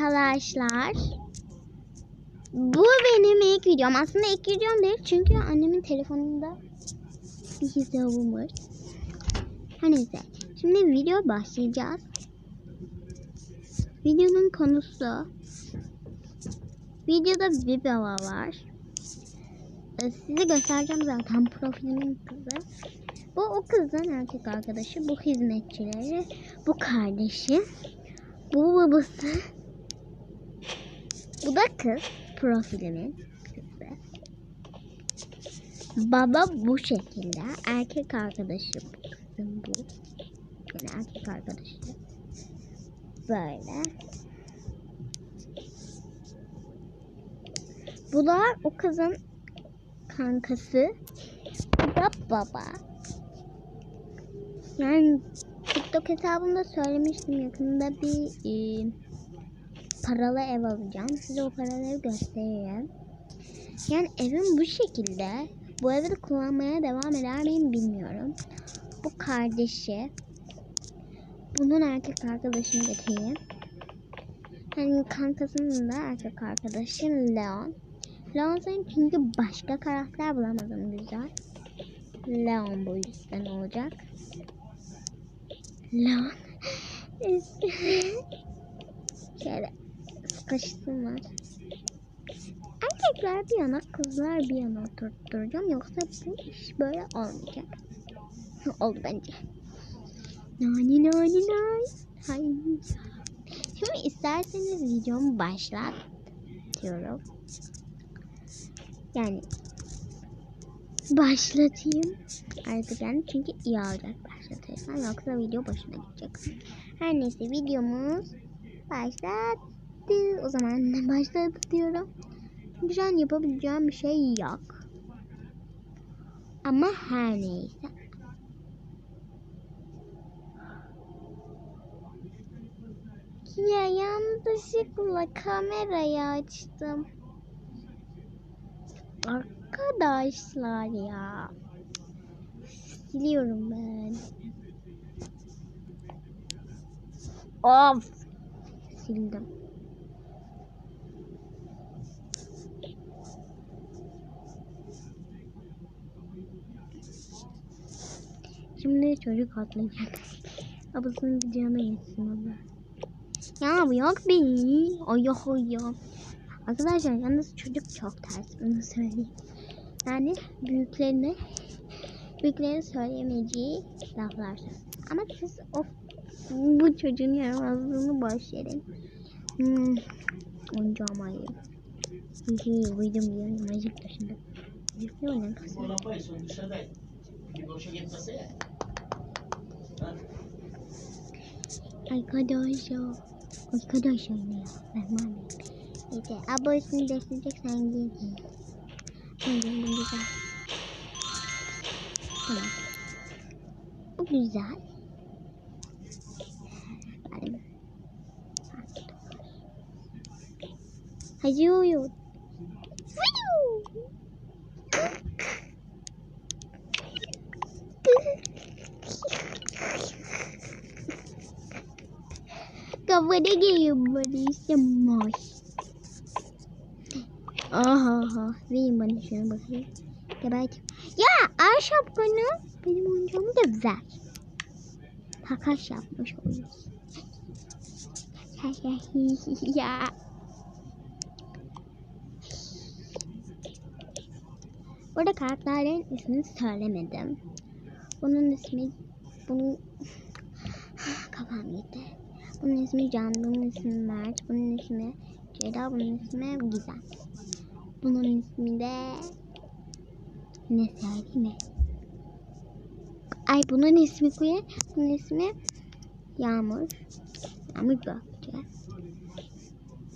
arkadaşlar. Bu benim ilk videom. Aslında ilk videom değil. Çünkü annemin telefonunda bir hesabım var. Her neyse. Şimdi video başlayacağız. Videonun konusu Videoda bir baba var. Ee, Size göstereceğim zaten profilimin kızı. Bu o kızın erkek arkadaşı. Bu hizmetçileri. Bu kardeşi. Bu babası. Bu da kız. Profilimin. Baba bu şekilde. Erkek arkadaşı bu kızın bu. Yani erkek arkadaşı. Böyle. Bunlar o kızın kankası. Bu da baba. Yani TikTok hesabımda söylemiştim yakında bir e, paralı ev alacağım. Size o paralı evi göstereyim. Yani evim bu şekilde. Bu evi de kullanmaya devam eder miyim bilmiyorum. Bu kardeşi. Bunun erkek arkadaşını getireyim. Yani kankasının da erkek arkadaşı Leon. Leon sen çünkü başka karakter bulamadım güzel. Leon bu yüzden olacak. Leon. Şöyle sıkışsınlar. Erkekler bir yana kızlar bir yana oturtturacağım. Yoksa bu iş böyle olmayacak. Oldu bence. Nani nani nani. Hayır. Şimdi isterseniz videomu başlat diyorum. Yani başlatayım artık yani çünkü iyi olacak başlatırsam yoksa video boşuna gidecek. Her neyse videomuz başladı. O zaman başladı diyorum. Şu an yapabileceğim bir şey yok. Ama her neyse. Ya yanlışlıkla kamerayı açtım. Arkadaşlar ya. Siliyorum ben. Of. Sildim. Şimdi çocuk atlayacak. Babasının videona geçsin abla. Ya bu yok bir. Ay yok yok. Arkadaşlar yalnız çocuk çok ters bunu söyleyeyim. Yani büyüklerine büyüklerin söyleyemeyeceği laflar. Ama siz o bu çocuğun yaramazlığını boş verin. Hmm, oyuncağım ayı. Hihi uydum diyorum acık dışında. O ne kızım? Ulan pay son dışarıdaydı. Bir boşa gitmese ya. Arkadaşlar. Arkadaşlar ne ya? Ben var mıyım? Neyse ablasını besleyeceksen giy. Şimdi bu güzel. Tamam. Bu güzel. Hadi. Hadi uyuyor. Kafada geliyor böyle istemez. Aha aha. Verin bana şunu bakayım. Gebert. Ya ay şapkanı benim oyuncağımı da ver. Takas yapmış oluyorsun. ya. Burada karakterlerin ismini söylemedim. Bunun ismi bunun kafam gitti. Bunun ismi Can, bunun ismi Mert, bunun ismi Ceyda, bunun ismi Gizem. Bunun ismi de ne mi? Ay bunun ismi Kuya, bunun ismi Yağmur. Yağmur Gökçe.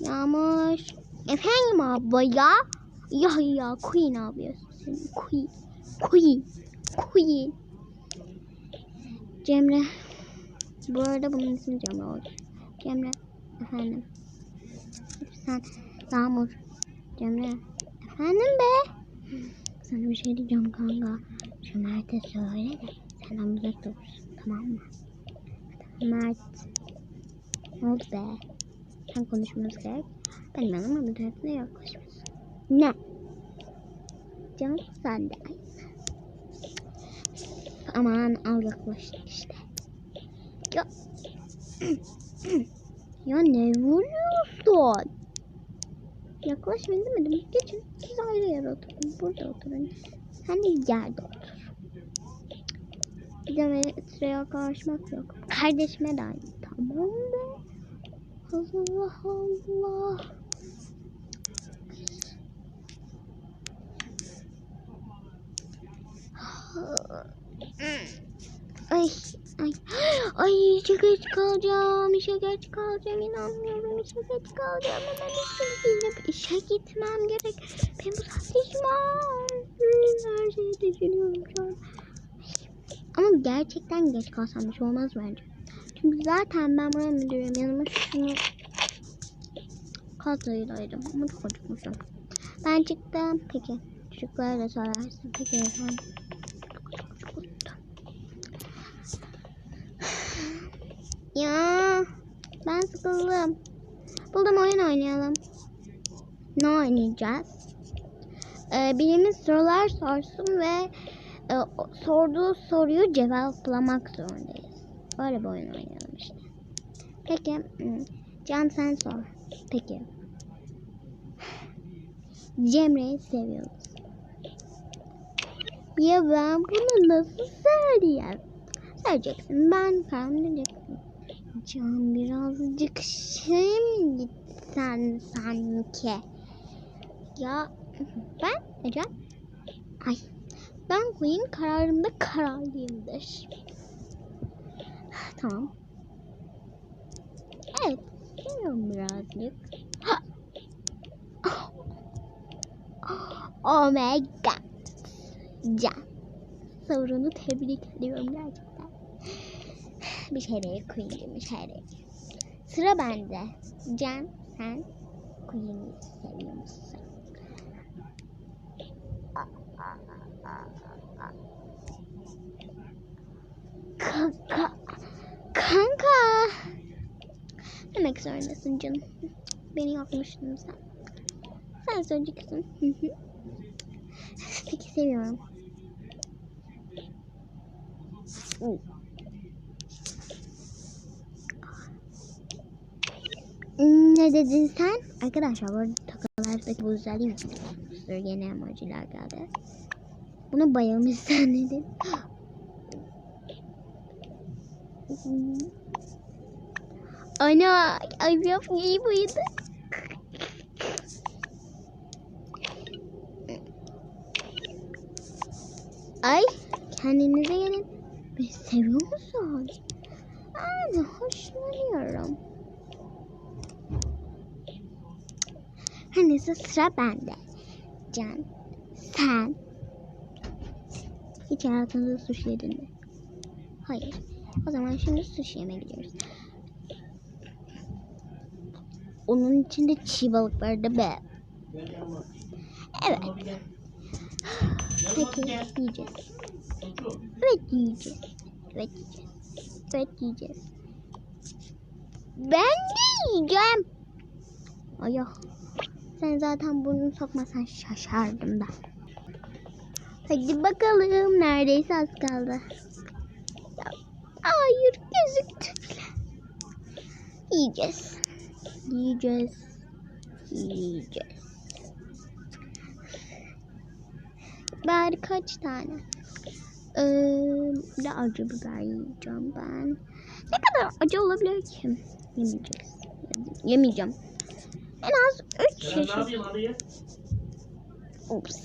Yağmur. Efendim abla ya? Ya ya Queen abi yapıyorsun? Queen. Queen. Cemre. Bu arada bunun ismi Cemre oldu. Cemre. Efendim. Sen Yağmur. Cemre. Efendim be. Sana bir şey diyeceğim kanka. Şu söyle de sen uzak durursun tamam mı? Mert. Ne oldu be? Gerçekten konuşmamız gerek. Benim yanıma bu tarafına yaklaşmasın. Ne? Canım sen de. Aman al yaklaştık işte. Ya. ya ne vuruyorsun? Yaklaşmayın demedim. Geçin. Siz ayrı yere oturun. Burada oturun. Sen de yerde otur. Bir de metreye karışmak yok. Kardeşime de aynı. Tamam be. Allah Allah. Ay ay ay işe geç kalacağım işe geç kalacağım inanmıyorum işe geç kalacağım hemen işe gidip işe gitmem gerek. Benim bu saatte işim var. Her şeyi düşünüyorum şu an. Ama gerçekten geç kalsam bir şey olmaz bence. Çünkü zaten ben buraya müdürüm yanıma şunu katlayıdaydım ama çok acıkmışım. Ben çıktım. Peki. Çocuklara da söylersin. Peki efendim Ya ben sıkıldım. Buldum oyun oynayalım. Ne oynayacağız? Ee, birimiz sorular sorsun ve e, sorduğu soruyu cevaplamak zorundayız. Böyle bir oyun oynayalım işte. Peki hmm, Can sen sor. Peki. Cemre'yi seviyoruz. Ya ben bunu nasıl söyleyeyim? Söyleyeceksin. Ben karar vereceksin. Can birazcık mi gitsen sanki? Ya ben Ecem. Ay ben koyayım kararımda kararlıyımdır. Tamam. Evet. Seviyorum birazcık. Ha! Oh my god. Can. Sorunu tebrik ediyorum gerçekten. Bir değil Queen'cim bir. Sıra bende. Can sen Queen'i seviyor musun? Kanka. Kanka. Demek zorundasın canım. Beni yapmıştın sen. Sen söyleyeceksin. Peki seviyorum. Uh. Ne dedin sen? Arkadaşlar bu takalardaki bu özelliği. Yeni emojiler geldi. Buna bayılmış zannedin. Ana, ay iyi buydu. Ay, kendinize gelin. Beni seviyor musun? Yani hoşlanıyorum. Her neyse sıra bende. Can, sen hiç hayatında sushi yedin mi? Hayır. O zaman şimdi sushi yemeye gidiyoruz. Onun içinde çiğ balık vardı be. Evet. Peki yiyeceğiz. Evet yiyeceğiz. Evet yiyeceğiz. Evet yiyeceğiz. Ben de yiyeceğim. Ay ya. Sen zaten burnunu sokmasan şaşardım da. Hadi bakalım. Neredeyse az kaldı. Ya, hayır gözüktü bile. Yiyeceğiz. Yiyeceğiz. Yiyeceğiz. Bari kaç tane? Ee, bir de acı biber yiyeceğim ben. Ne kadar acı olabilir ki? Yemeyeceğiz. Yemeyeceğim. En az 3 Sen ne şişe. yapayım abiye? Ups.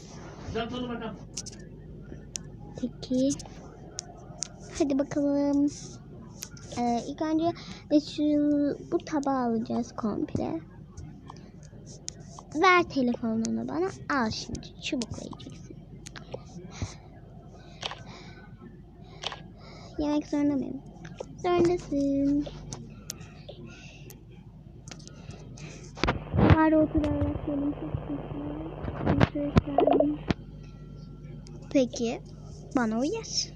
Peki. Hadi bakalım. Ee, ilk önce şu bu tabağı alacağız komple. Ver telefonunu bana. Al şimdi. Çubukla yiyeceksin. Yemek zorunda mıyım? Zorundasın. Bari oturarak. Teşekkür Peki. Bana uyar.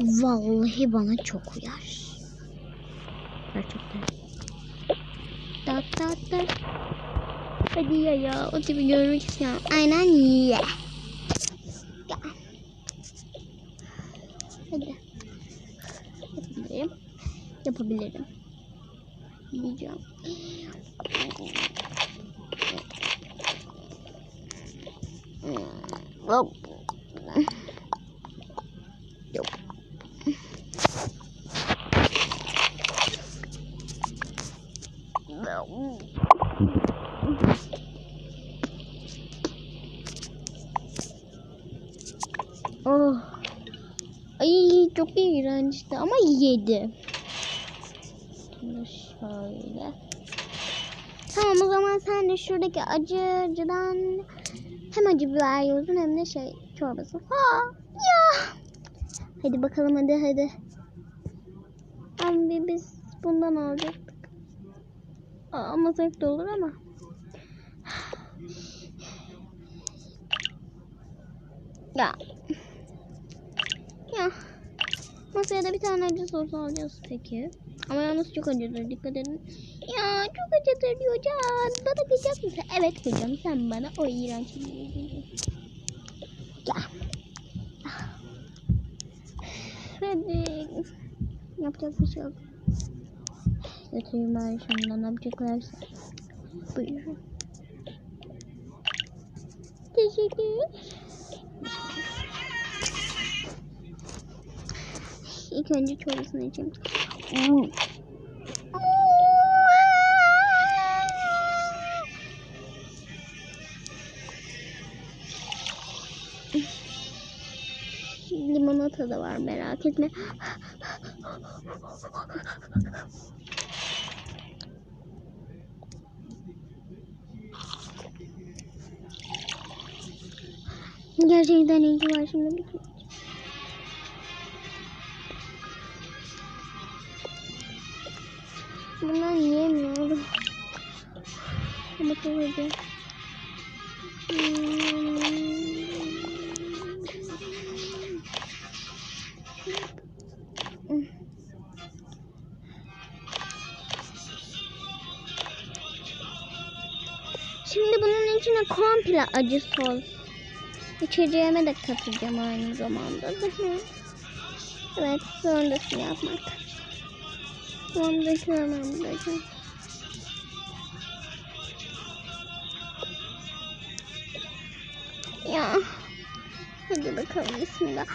Vallahi bana çok uyar. Gerçekten. Saatler. Hadi ya ya. O tipi görmek istiyorum. Aynen ye. Ya. Hadi. Yapabilirim. Yapabilirim. Yiyeceğim. Hop. Yok. Oh. Ay çok iğrençti ama yedi. Şimdi şöyle. Tamam o zaman sen de şuradaki acı acıdan hem acı biber yiyorsun hem de şey çorbası. Ha ya. Hadi bakalım hadi hadi. Abi biz bundan alacaktık. Almasak da olur ama. Ya. Ya. Masaya da bir tane acı sos alacağız peki. Ama yalnız çok acıdır dikkat edin. Ya çok acıdır diyor Can. Bana kıyacak mısın? Evet kıyacağım sen bana o iğrenç Ya. Hadi. Yapacak bir şey yok. Götüreyim ben şundan yapacaklarsa. Buyurun. Teşekkür. İlk önce çorbasını içeyim. Limonata da var merak etme. Gerçekten iyi var şimdi bir Bundan yiyemiyorum. Ama çok Şimdi bunun içine komple acı sos. İçeceğime de katacağım aynı zamanda. Evet, zorundasın yapmak. Zorundaki önemli. Ya. Hadi bakalım bismillah.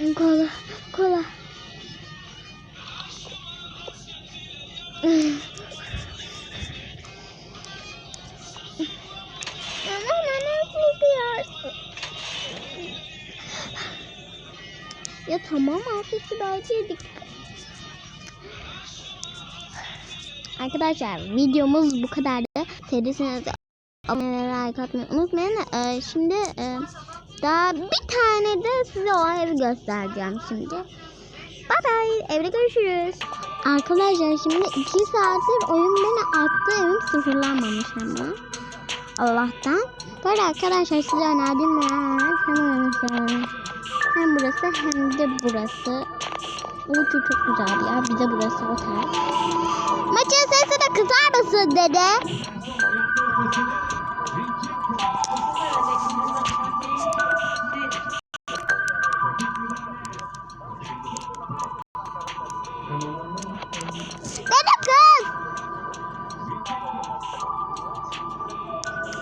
Kola, kola. Ama nasıl yapıyorsun? Ya tamam altı belki yedik. Arkadaşlar videomuz bu kadardı. Serisine de abone ve like atmayı unutmayın. Ee, şimdi e, daha bir tane de size o evi göstereceğim şimdi. Bye bye. Evde görüşürüz. Arkadaşlar şimdi iki saattir oyun beni attı. Evim sıfırlanmamış ama. Allah'tan. Böyle arkadaşlar size önerdiğim hemen. Hem burası hem de burası. Uçu çok güzel ya. Bir de burası otel. Maçın sesi de kısar mısın? Dede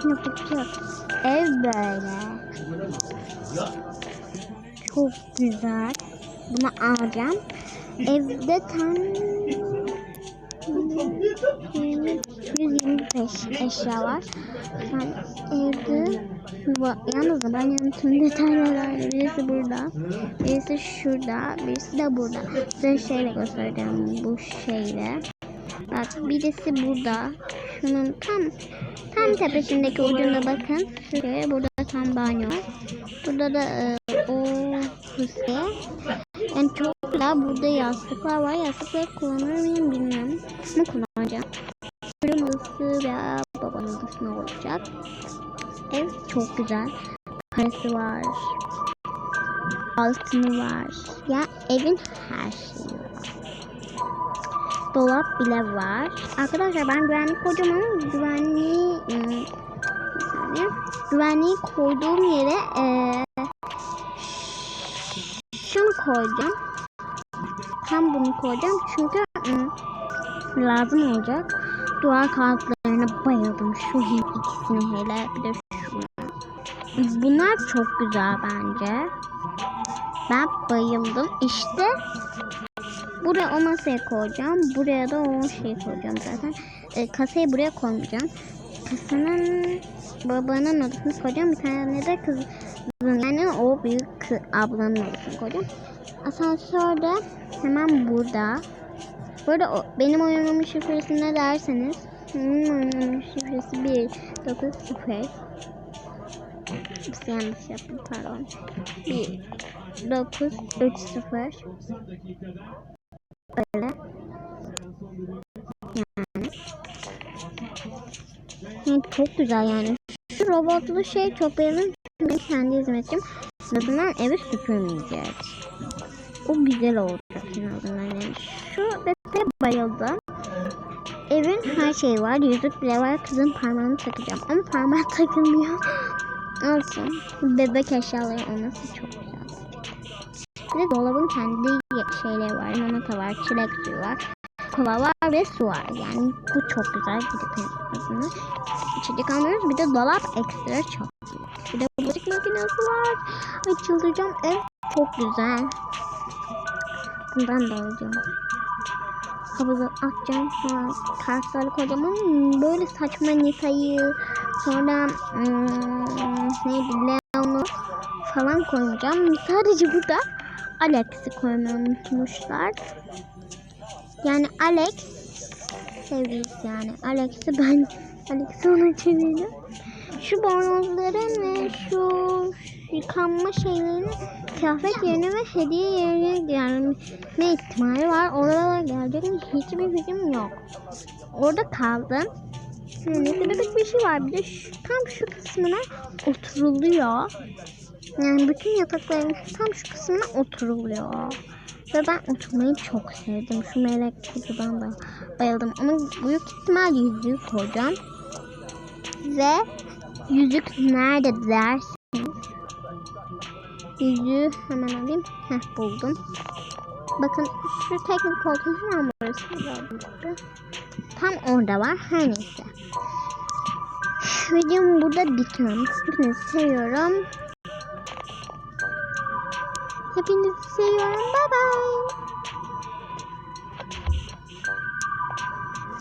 Şey yok. Ev böyle. Çok güzel. Bunu alacağım. Evde tam 125 eşya var. Yani evde yalnız ben tüm detayları birisi burada, birisi şurada, birisi de burada. Size şeyle göstereceğim bu şeyle. Bak birisi burada. Şunun tam tam tepesindeki ucunda bakın. Şuraya burada tam banyo var. Burada da e, o kısmı. Yani çok güzel. Burada yastıklar var. Yastıkları kullanır mıyım bilmiyorum. Ama kullanacağım. Kırmızı ve bayıldık ne olacak. Ev çok güzel. Parası var. Altını var. Ya evin her şeyi var. Dolap bile var. Arkadaşlar ben güvenlik koyacağım ama güvenliği saniye. güvenliği koyduğum yere eee şunu koyacağım. Tam bunu koyacağım çünkü ım, lazım olacak. Duvar kağıtlarına bayıldım. Şu hem ikisini hele bir de şuna. Bunlar çok güzel bence. Ben bayıldım. İşte buraya o masaya koyacağım. Buraya da o şeyi koyacağım zaten. E, kasayı buraya koymayacağım. Kasanın babanın odasını koyacağım. Bir tane de kızın yani o büyük ablanın odasını koyacağım. Asansörde hemen burada. Burada o, benim oyunumun şifresi ne derseniz benim oyunumun şifresi 1 9 0 Biz yanlış yaptım pardon. 1 9 3 0 yani çok güzel yani. Şu robotlu şey çok beğendim. Ben kendi hizmetçim. Azından evi süpürmeyeceğiz. O güzel olacak en. Yani şu detaya bayıldım. Evin her şeyi var. Yüzük bile var. Kızın parmağını takacağım. Ama parmağı takılmıyor. Olsun. Bebek eşyaları olması çok güzel. Bir de dolabın kendi şeyleri var. Limonata var. Çilek suyu var. Kola var ve su var. Yani bu çok güzel. En azından. İçecek almıyoruz. Bir de dolap ekstra çok. Bir de bulaşık makinesi var. Ay çıldıracağım. Ev çok güzel. Bundan da alacağım. Havuza atacağım. Sonra karsları koyacağım. Hmm, böyle saçma Nisa'yı sonra hmm, neydi Leon'u falan koyacağım. Sadece burada Alex'i koymayı unutmuşlar. Yani Alex sevgilisi yani. Alex'i ben Alex'i ona çevirdim. Şu bornozların ve şu yıkanma şeylerini kıyafet yerine ve hediye yerine gelme ihtimali var. Oralara gelecek mi? Hiçbir fikrim yok. Orada kaldım. Yani bebek bir şey var. Bir de şu, tam şu kısmına oturuluyor. Yani bütün yatakların tam şu kısmına oturuluyor. Ve ben oturmayı çok sevdim. Şu melek kutudan da bayıldım. Ama büyük ihtimal yüzüğü koyacağım. Ve yüzük nerede dersiniz? Yüzüğü hemen alayım. Heh buldum. Bakın şu teknik koltuğun hemen burası. Tam orada var. Her neyse. Videomu burada bitiyorum. Hepinizi seviyorum. Hepinizi seviyorum. Bye bye.